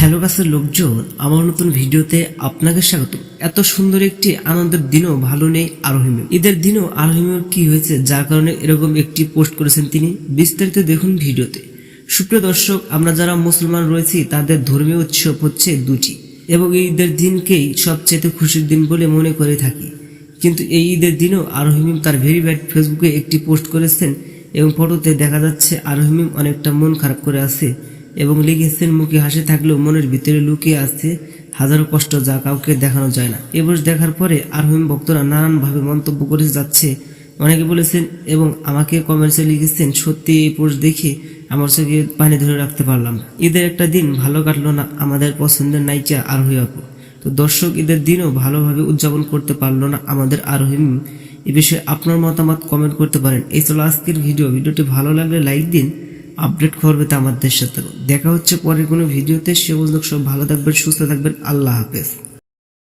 Hello গাছের লোকজন, আমার নতুন ভিডিওতে আপনাকে স্বাগত। এত সুন্দর একটি আনন্দের দিনও ভালো নেই আরোহিমে ঈদের দিনও আরোহিমের কি হয়েছে যার কারণে এরকম একটি পোস্ট করেছেন তিনি? বিস্তারিত দেখুন ভিডিওতে। সুপ্রিয় দর্শক, আমরা যারা মুসলমান রয়েছি, তাদের ধর্মীয় উৎসব হচ্ছে দুটি। এবং এই ঈদের দিনকেই সবচেয়ে খুশির দিন বলে মনে করে থাকি। কিন্তু এই ঈদের দিনও আরোহিমিম তার ভেরিফাইড ফেসবুকে একটি পোস্ট করেছেন এবং ফটোতে দেখা যাচ্ছে আরোহিমিম অনেকটা মন খারাপ করে আছে। এবং লিখেছেন মুখে হাসি থাকলেও মনের ভিতরে লুকিয়ে আছে হাজারো কষ্ট যা কাউকে দেখানো যায় না। এ পোস্ট দেখার পরে আরোহিম ভক্তরা নানানভাবে মন্তব্য করে যাচ্ছে। অনেকে বলেছেন, এবং আমাকে কমেন্টসে লিখেছেন, সত্যি এই পোস্ট দেখে আমার চোখে পানি ধরে রাখতে পারলাম। ঈদের একটা দিন ভালো কাটলো না আমাদের পছন্দের নায়িকা আরোহী আপু। তো দর্শক, ঈদের দিনও ভালোভাবে উদযাপন করতে পারল না আমাদের আরোহীম এ বিষয়ে আপনার মতামত কমেন্ট করতে পারেন। এই ছিল আজকের ভিডিও। ভিডিওটি ভালো লাগলে লাইক দিন। আপডেট করবে তা আমাদের সাথে দেখা হচ্ছে পরের কোনো ভিডিওতে। সে সব ভালো থাকবেন, সুস্থ থাকবেন। আল্লাহ হাফেজ।